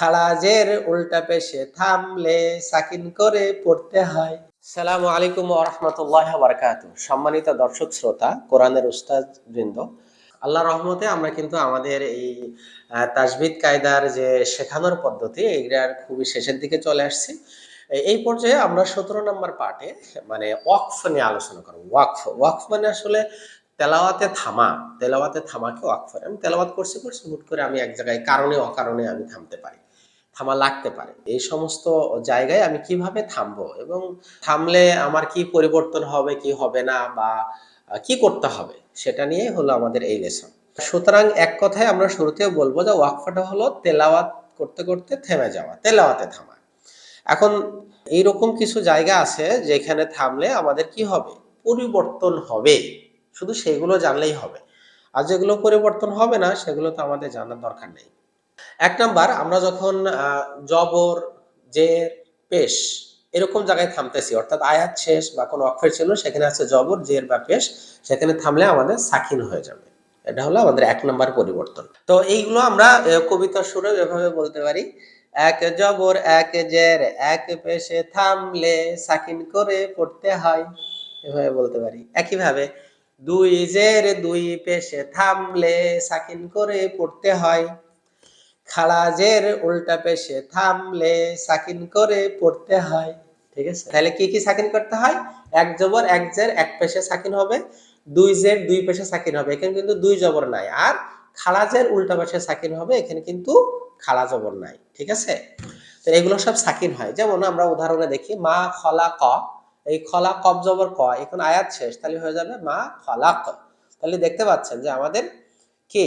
খালাজের উল্টা পেশে থামলে সাকিন করে পড়তে হয়। সালামু আলাইকুম রহমতুল্লাহ বারকাত সম্মানিত দর্শক শ্রোতা, কোরআনের উস্তাদ বৃন্দ আল্লাহ রহমতে আমরা কিন্তু আমাদের এই তাজবিদ কায়দার যে শেখানোর পদ্ধতি এইটার খুবই শেষের দিকে চলে আসছি। এই- পর্যায়ে আমরা সতেরো নম্বর পার্টে মানে ওয়াকফ নিয়ে আলোচনা করব। ওয়াকফ ওয়াকফ মানে আসলে তেলাওয়াতে থামা, তেলাওয়াতে থামাকে ওয়াকফ। আমি তেলাওয়াত করছি করছি, হুট করে আমি এক জায়গায় কারণে, অকারণে আমি থামতে পারি। থামা লাগতে পারে। এই সমস্ত জায়গায় আমি কীভাবে থামবো এবং থামলে আমার কি পরিবর্তন হবে, কি হবে না বা কি করতে হবে, সেটা নিয়ে হলো আমাদের এই লেসন সুতরাং এক কথায় আমরা শুরুতেও বলব যে ওয়াকফাটা হলো তেলাওয়াত করতে করতে থেমে যাওয়া, তেলাওয়াতে থামা। এখন এইরকম কিছু জায়গা আছে যেখানে থামলে আমাদের কি হবে? পরিবর্তন হবে। শুধু সেগুলো জানলেই হবে। আর যেগুলো পরিবর্তন হবে না, সেগুলো তো আমাদের জানার দরকার নেই। এক নাম্বার আমরা যখন জবর জের পেশ এরকম জায়গায় থামতেছি অর্থাৎ আয়াত শেষ বা কোনো অক্ষর ছিল সেখানে আছে জবর জের বা পেশ সেখানে থামলে আমাদের সাকিন হয়ে যাবে। এটা হলো আমাদের এক নম্বর পরিবর্তন। তো এইগুলো আমরা আহ, কবিতার সুরে এভাবে বলতে পারি এক জবর এক জের এক পেশে থামলে সাকিন করে পড়তে হয় এভাবে বলতে পারি। একইভাবে দুই জের দুই পেশে থামলে সাকিন করে পড়তে হয় খালাজের উল্টা পেশে থামলে সাকিন করে পড়তে হয়, ঠিক আছে? তাহলে কি কি সাকিন করতে হয়? এক জবর, এক জের, এক পেশে সাকিন হবে, দুই জের, দুই পেশে সাকিন হবে। এখানে কিন্তু দুই জবর নাই। আর খালাজের উল্টা পেশে সাকিন হবে, এখানে কিন্তু খালা জবর নাই, ঠিক আছে? তো এগুলো সব সাকিন হয়। যেমন আমরা উদাহরণে দেখি, মা খলা ক, এই খলা কব জবর ক, এখন আয়াত শেষ, তাহলে হয়ে যাবে মা খলা ক। তাহলে দেখতে পাচ্ছেন যে আমাদের কি?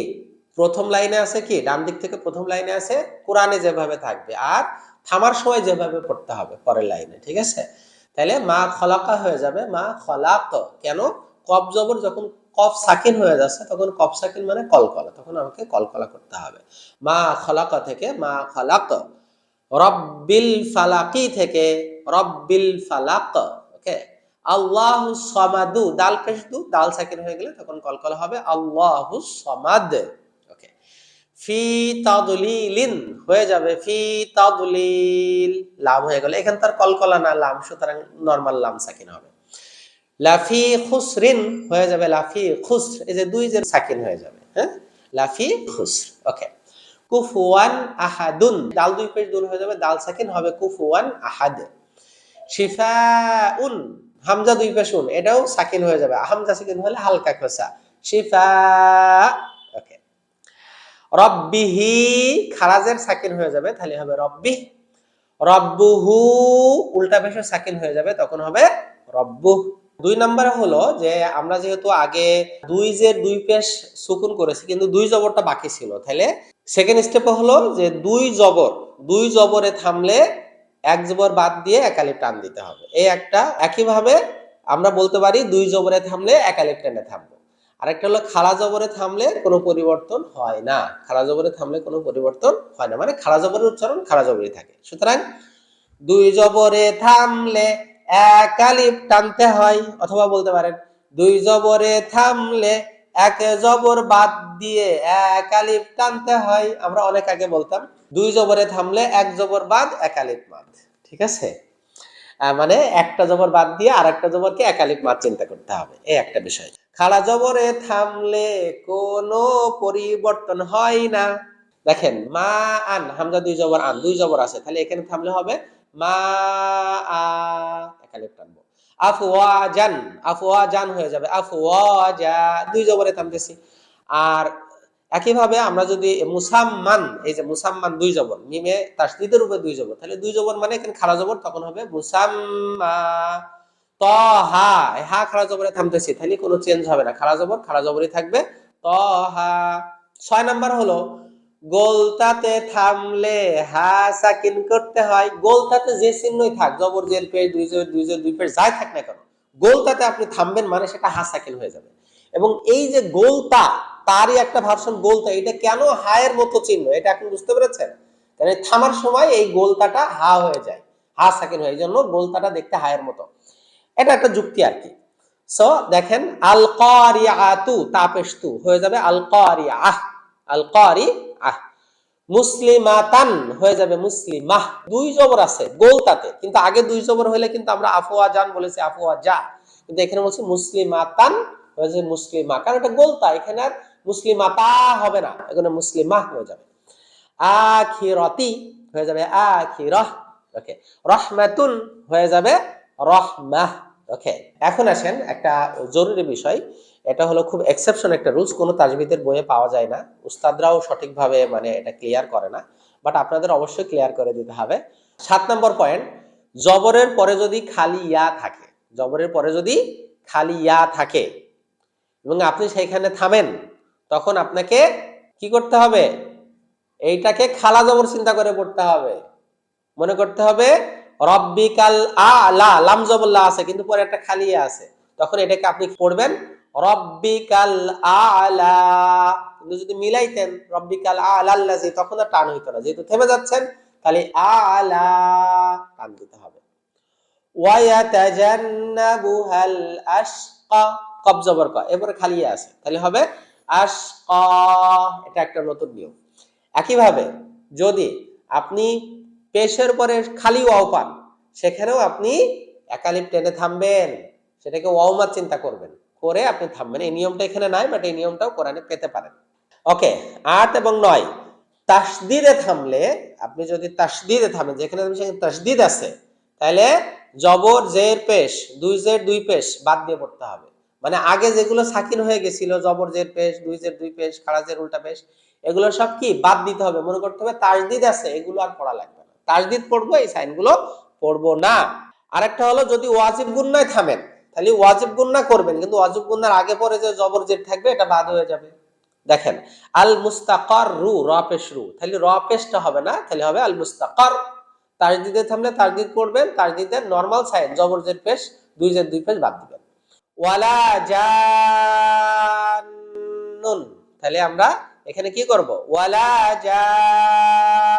প্রথম লাইনে আছে কি? ডান দিক থেকে প্রথম লাইনে আছে, কোরআনে যেভাবে থাকবে আর থামার সময় যেভাবে পড়তে হবে পরের লাইনে, ঠিক আছে? তাহলে মা খলাকা হয়ে যাবে, মা খলাক, কেন? কফ জবর যখন কফ সাকিন হয়ে যাচ্ছে, তখন কফ সাকিন মানে কলকলা, তখন আমাকে কলকলা করতে হবে। মা খলাকা থেকে, মা খলাক, রব্বিল ফালাকি থেকে, রব্বিল ফালাক, ওকে? আল্লাহ সমাদু দাল পেশ দু দাল সাকিন হয়ে গেলে তখন কলকলা হবে, আল্লাহু সমাদ। ফি তাদলিলিন হয়ে যাবে, ফি তাদলিল, লাম হয়ে গেল। এখানে তার কলকলা না, লাম, সুতরাং নরমাল লাম সাকিন হবে। লাফি খুসরিন হয়ে যাবে, লাফি খুসর, এই যে দুই যে সাকিন হয়ে যাবে হ্যাঁ? লাফি খুসর ওকে কুফুয়ান আহাদুন দাল দুই পেশ দূর হয়ে যাবে দাল সাকিন হবে কুফুয়ান আহাদ। শিফাউন, হামজা দুই পেশ উন, এটাও সাকিন হয়ে যাবে। হামজা সাকিন হলে হালকা খোসা। শিফা রব্বিহি, খারাজের সাকিন হয়ে যাবে, তাহলে হবে রব্বি। রব্বুহু, উল্টা পেশে সাকিন হয়ে যাবে, তখন হবে রব্বু। দুই নম্বরে হলো যে, আমরা যেহেতু আগে দুই যে দুই পেশ সুকুন করেছি, কিন্তু দুই জবরটা বাকি ছিল। তাহলে সেকেন্ড স্টেপে হলো যে, দুই জবর, দুই জবরে থামলে এক জবর বাদ দিয়ে একালিপ টান দিতে হবে। এই একটা, একইভাবে আমরা বলতে পারি দুই জবরে থামলে একালিপ টেনে থামবো। আরেকটা হলো খালা জবরে থামলে কোনো পরিবর্তন হয় না। খালা জবরে থামলে কোনো পরিবর্তন হয় না। মানে খালা জবরের উচ্চারণ খালা জবরই থাকে। সুতরাং দুই জবরে থামলে এক আলিফ টানতে হয়, অথবা বলতে পারেন দুই জবরে থামলে এক জবর বাদ দিয়ে এক আলিফ টানতে হয়। আমরা অনেক আগে বলতাম, দুই জবরে থামলে এক জবর বাদ, এক আলিফ মাদ ঠিক আছে? মানে একটা জবর বাদ দিয়ে আর একটা জবরকে এক আলিফ মাদ চিন্তা করতে হবে। এই একটা বিষয়। খাড়া জবরে থামলে কোনো পরিবর্তন হয় না। দেখেন, মা আন, হামজা দুই জবর আন, দুই জবর আছে, তাহলে এখানে থামলে হবে মা আ একালিপ টানবো আফওয়াজান আফওয়াজান হয়ে যাবে, আফওয়াজা, দুই জবরে থামতেছি। আর একইভাবে আমরা যদি মুসাম্মান, এই যে মুসাম্মান দুই জবর, মিমে তাসদিদের উপরে দুই জবর, তাহলে দুই জবর মানে এখানে খাড়া জবর, তখন হবে মুসাম্মা। ত, হা। হা খাড়া জবরে থামতেছি। তাহলে কোনো চেঞ্জ হবে না। খাড়া জবর খাড়া জবরই থাকবে। ত, হা। ছয় নাম্বার হলো, গোলতাতে থামলে হা সাকিন করতে হয়। গোলতাতে যে চিহ্নই থাক, জবর জের পেজ দুই জের দুই জের দুই পেজ যাই থাক না কেন, গোলতাতে আপনি থামবেন মানে সেটা হা সাকিন হয়ে যাবে। এবং এই যে গোলতা, তারই একটা ভার্সন গোলতা, এটা কেন হায়ের মতো চিহ্ন? এটা এখন বুঝতে পেরেছেন? কারণ থামার সময় এই গোলতাটা হা হয়ে যায়। হা সাকিন হয় এই জন্য গোলতাটা দেখতে হায়ের মতো। এটা একটা যুক্তি আর কি। সো দেখেন আল কারিয়াতু তাপেস্তু হয়ে যাবে আল কারিয়াহ আল কারি আহ মুসলিমাতান হয়ে যাবে মুসলিমাহ। দুই জবর আছে, গোলতাতে। কিন্তু আগে দুই জবর হলে কিন্তু আমরা আফওয়া জান বলেছি আফওয়া যা কিন্তু এখানে বলছি মুসলিমাতান হয়ে যাবে মুসলিমা কারণ এটা গোলতা, এখানে আর মুসলিমাতা হবে না। এখানে মুসলিমাহ হয়ে যাবে। আখিরতি হয়ে যাবে আখিরাহ। ওকে রহমাতুন হয়ে যাবে রহমাহ। ওকে, এখন আসেন একটা জরুরি বিষয়। এটা হলো খুব এক্সেপশন একটা রুলস কোনো তাজবিদের বইয়ে পাওয়া যায় না। উস্তাদরাও সঠিকভাবে মানে এটা ক্লিয়ার করে না বাট আপনাদের অবশ্যই ক্লিয়ার করে দিতে হবে। সাত নম্বর পয়েন্ট জবরের পরে যদি খালি ইয়া থাকে, জবরের পরে যদি খালি ইয়া থাকে, এবং আপনি সেইখানে থামেন, তখন আপনাকে কি করতে হবে? এইটাকে খালা জবর চিন্তা করে পড়তে হবে। মনে করতে হবে রব্বিকাল আলা, লাম জবল্লা আছে, কিন্তু পরে একটা খালি আছে। তখন এটাকে আপনি পড়বেন, রব্বিকাল আলা। কিন্তু যদি মিলাইতেন, রব্বিকাল আলাল্লাজি তখন আর টান হইতো না। যেহেতু থেমে যাচ্ছেন, তাহলে আলা টান দিতে হবে। ওয়ায়াতাজান্নাবুহাল আশকা। কব জবর ক এবারে খালি আছে। তাহলে হবে আশকা। এটা একটা নতুন নিয়ম। একইভাবে যদি আপনি পেশের পরে খালি ওয়াও পান, সেখানেও আপনি একালিপ টেনে থামবেন। সেটাকে ওয়াউমাত চিন্তা করবেন, করে আপনি থামবেন। এই নিয়মটা এখানে নাই বাট এই নিয়মটাও কোরআনে পেতে পারেন। ওকে আট এবং নয়, তাসদিদে থামলে, আপনি যদি তাসদিদে থামেন, যেখানে সেখানে তাসদিদ আছে, তাহলে জবর, জের, পেশ, দুই জের, দুই পেশ বাদ দিয়ে পড়তে হবে। মানে আগে যেগুলো সাকিন হয়ে গেছিল, জবর, জের, পেশ, দুই জের, দুই পেশ, খাড়া জের, উল্টা পেশ, এগুলো সব কি? বাদ দিতে হবে। মনে করতে হবে তাসদিদ আছে, এগুলো আর পড়া লাগবে তাসদিদ পড়ব, এই সাইনগুলো পড়ব না। আরেকটা হলো, যদি ওয়াজিব গুন্নায় থামেন, তাহলে ওয়াজিব গুন্না করবেন, কিন্তু ওয়াজিব গুন্নার আগে পরে যে জবর জের থাকবে, এটা বাদ হয়ে যাবে। দেখেন আল মুস্তাকার রু র পেশ রু তাহলে র পেশটা হবে না, তাহলে হবে আল মুস্তাকার তাজদিদে থামলে তাজদিদ পড়বেন তাজদিদের নরমাল সাইন, জবর জের পেশ, দুই জের দুই পেশ বাদ দিবেন। ওয়ালা জান্নুন, তাহলে আমরা এখানে কি করব? ওয়ালা জান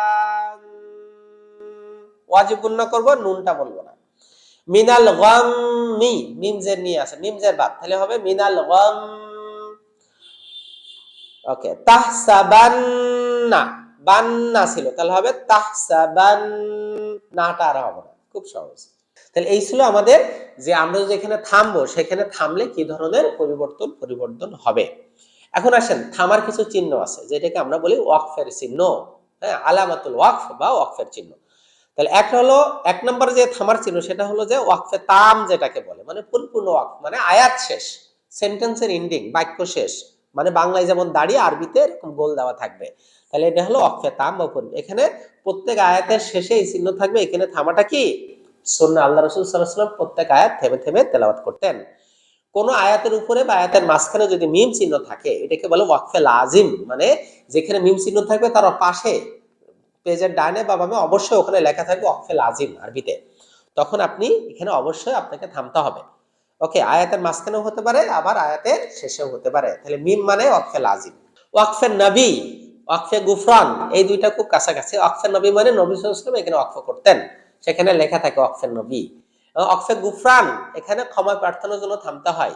ওয়াজিব গুন্না করব, নুনটা বলব না। মিনাল গাম্মি মিম জের নিয়ে আছে মিম জের বাদ তাহলে হবে মিনাল গাম ওকে, তাহসাবান্না, বান্না ছিল। তাহলে হবে তাহসাবান নাটা আর হবে না, খুব সহজ। তাহলে এই ছিল আমাদের যে আমরা যেখানে থামবো, সেখানে থামলে কি ধরনের পরিবর্তন পরিবর্তন হবে? এখন আসেন, থামার কিছু চিহ্ন আছে, যেটাকে আমরা বলি ওয়াকফের চিহ্ন। হ্যাঁ আলামাতুল ওয়াকফ বা ওয়াকফের চিহ্ন। তাহলে একটা হলো, এক নম্বর যে থামার চিহ্ন, সেটা হলো যে ওয়াকফে তাম যেটাকে বলে মানে পরিপূর্ণ ওয়াকফ মানে আয়াত শেষ, সেন্টেন্সের এন্ডিং বাক্য শেষ মানে বাংলায় যেমন দাঁড়িয়ে আরবিতে এরকম গোল দেওয়া থাকবে। তাহলে এটা হলো অক্ষে তাম বা এখানে প্রত্যেক আয়াতের শেষে এই চিহ্ন থাকবে, এখানে থামাটা কি? সন্না আল্লাহ রসুল সাল্লাম প্রত্যেক আয়াত থেমে থেমে তেলাওয়াত করতেন। কোন আয়াতের উপরে বা আয়াতের মাঝখানে যদি মিম চিহ্ন থাকে, এটাকে বলে ওয়াকফে লাজিম মানে যেখানে মিম চিহ্ন থাকবে তার পাশে। পেজের ডানে বা বামে অবশ্যই ওখানে লেখা থাকবে ওয়াকফে লাজিম আরবিতে। তখন আপনি এখানে অবশ্যই আপনাকে থামতে হবে। ওকে, আয়াতের মাঝখানেও হতে পারে, আবার আয়াতের শেষেও হতে পারে। তাহলে মিম মানে ওয়াকফে লাজিম। ওয়াকফে নবী ওয়াকফে গুফরান, এই দুইটা খুব কাছাকাছি। ওয়াকফে নবী মানে নবী সাল্লাম এখানে ওয়াকফ করতেন। সেখানে লেখা থাকে ওয়াকফে নবী। অক্ষে গুফরান, এখানে ক্ষমা প্রার্থনার জন্য থামতে হয়।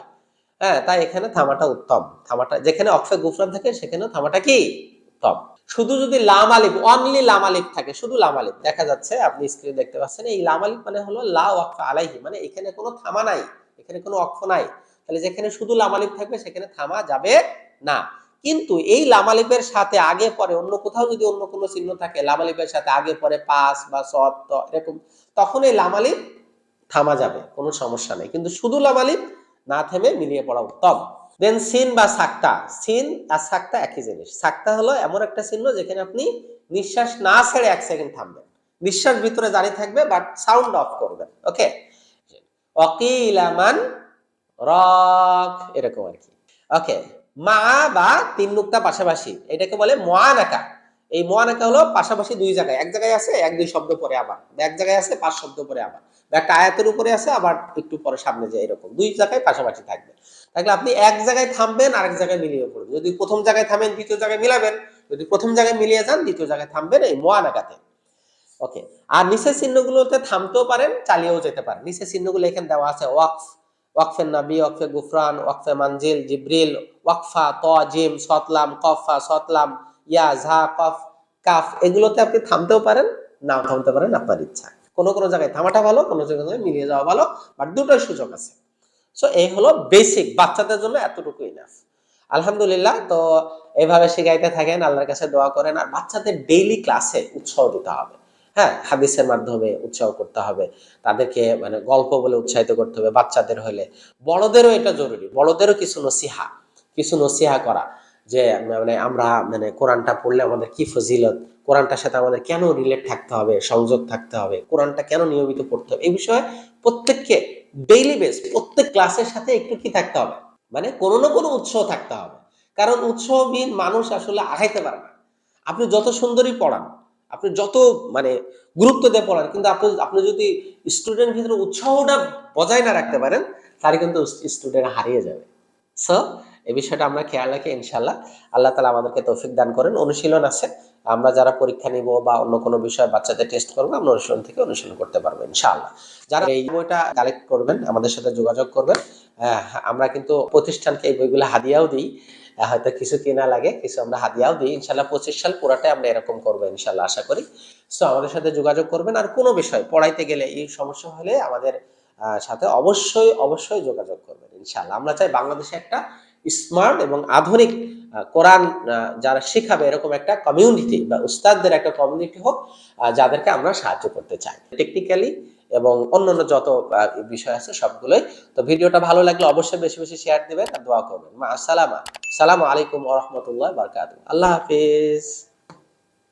হ্যাঁ তাই এখানে থামাটা উত্তম। থামাটা, যেখানে অক্ষে গুফরান থাকে সেখানে থামাটা কি? উত্তম। শুধু যদি লাম আলিফ অনলি লাম আলিফ থাকে, শুধু লাম আলিফ। দেখা যাচ্ছে, আপনি স্ক্রিনে দেখতে পাচ্ছেন, এই লাম আলিফ মানে হলো লা ওয়াকফা আলাইহি মানে এখানে কোনো থামা নাই, এখানে কোনো অক্ষ নাই। তাহলে যেখানে শুধু লাম আলিফ থাকবে, সেখানে থামা যাবে না। কিন্তু এই লামালিপের সাথে আগে পরে অন্য কোথাও যদি অন্য কোনো চিহ্ন থাকে লামালিপের সাথে আগে পরে পাস বা সৎ এরকম, তখন এই লামালিপ থামা যাবে, কোনো সমস্যা নেই। কিন্তু শুধু লামালিপ না থেমে মিলিয়ে পড়া উত্তম। দেন সিন বা সাক্তা। সিন আর সাক্তা একই জিনিস। সাক্তা হলো এমন একটা চিহ্ন যেখানে আপনি নিঃশ্বাস না ছেড়ে এক সেকেন্ড থামবেন। নিঃশ্বাস ভিতরে জারি থাকবে বাট সাউন্ড অফ করবেন। ওকে অকিলামান রক, এরকম আর কি। ওকে মা বা তিন নুক্তা পাশাপাশি, এটাকে বলে মোয়ানাকা এই মোয়ানাকা হলো পাশাপাশি দুই জায়গায়। এক জায়গায় আছে, এক দুই শব্দ পরে আবার। এক জায়গায় আছে, পাঁচ শব্দ পরে আবার। একটা আয়াতের উপরে আছে, আবার একটু পরে সামনে যায় এরকম। দুই জায়গায় পাশাপাশি থাকবে। তাহলে আপনি এক জায়গায় থামবেন, আরেক জায়গায় মিলিয়ে পড়বেন। যদি প্রথম জায়গায় থামেন, দ্বিতীয় জায়গায় মিলাবেন। যদি প্রথম জায়গায় মিলিয়ে যান, দ্বিতীয় জায়গায় থামবেন এই মোয়ানাকাতে ওকে, আর নিচের চিহ্নগুলোতে থামতেও পারেন, চালিয়েও যেতে পারেন। নিচের চিহ্নগুলো এখানে দেওয়া আছে, ওয়াকফ। ওয়াকফে নাবি ওয়াকফে গুফরান, ওয়াকফে মানজিল, জিব্রিল, ওয়াকফা, ত, জিম সতলাম কফা সতলাম ইয়া, ঝা, কফ, কাফ, এগুলোতে আপনি থামতেও পারেন, নাও থামতে পারেন আপনার ইচ্ছা। কোনো কোনো জায়গায় থামাটা ভালো, কোনো জায়গায় মিলিয়ে যাওয়া ভালো, বাট দুটোই সুযোগ আছে। সো এই হলো বেসিক বাচ্চাদের জন্য এতটুকু ইনাফ আলহামদুলিল্লাহ, তো এভাবে শিখাইতে থাকেন, আল্লাহর কাছে দোয়া করেন, আর বাচ্চাদের ডেইলি ক্লাসে উৎসাহ দিতে হবে। হ্যাঁ হাদিসের মাধ্যমে উৎসাহ করতে হবে, তাদেরকে মানে গল্প বলে উৎসাহিত করতে হবে বাচ্চাদের হলে। বড়দেরও এটা জরুরি, বড়দেরও কিছু নসিহা কিছু নসিহা করা। যে মানে আমরা মানে কোরআনটা পড়লে আমাদের কি ফজিলত? কোরআনটার সাথে আমাদের কেন রিলেট থাকতে হবে? সংযোগ থাকতে হবে? কোরআনটা কেন নিয়মিত পড়তে হবে? এই বিষয়ে প্রত্যেককে ডেইলি বেস প্রত্যেক ক্লাসের সাথে একটু কি থাকতে হবে? মানে কোনো না কোনো উৎসাহ থাকতে হবে। কারণ উৎসাহবিহীন মানুষ আসলে আগাইতে পারে না। আপনি যত সুন্দরই পড়ান, আপনি যত মানে গুরুত্ব দিয়ে পড়ান, কিন্তু আপনি আপনি যদি স্টুডেন্ট ভিতরে উৎসাহটা বজায় না রাখতে পারেন, তাহলে কিন্তু স্টুডেন্ট হারিয়ে যাবে। সো এই বিষয়টা আমরা খেয়াল রাখি ইনশাল্লাহ আল্লাহ তালা আমাদেরকে তৌফিক দান করেন। অনুশীলন আছে। আমরা যারা পরীক্ষা নিব বা অন্য কোনো বিষয়ে বাচ্চাদের টেস্ট করব, আমরা অনুশীলন থেকে অনুশীলন করতে পারব, ইনশাআল্লাহ। যারা এই বইটা কালেক্ট করবেন, আমাদের সাথে যোগাযোগ করবেন। আমরা কিন্তু প্রতিষ্ঠানকে এই বইগুলো হাদিয়াও দিই। হয়তো কিছু কেনা লাগে, কিছু আমরা হাদিয়াও দিই। ইনশাল্লাহ পঁচিশ সাল পুরাটাই আমরা এরকম করব ইনশাল্লাহ আশা করি। সো আমাদের সাথে যোগাযোগ করবেন। আর কোনো বিষয় পড়াইতে গেলে এই সমস্যা হলে আমাদের সাথে অবশ্যই অবশ্যই যোগাযোগ করবেন ইনশাল্লাহ আমরা চাই বাংলাদেশে একটা স্মার্ট এবং আধুনিক কোরআন যারা শেখাবে এরকম একটা কমিউনিটি বা উস্তাদদের একটা কমিউনিটি হোক যাদেরকে আমরা সাহায্য করতে চাই। টেকনিক্যালি এবং অন্যান্য যত বিষয় আছে সবগুলোই। তো ভিডিওটা ভালো লাগলে অবশ্যই বেশি বেশি শেয়ার দেবেন আর দোয়া করবেন। মা, আসসালামা। সালাম আলাইকুম ওরহমতুল্লাহ বারকাত আল্লাহ হাফিজ।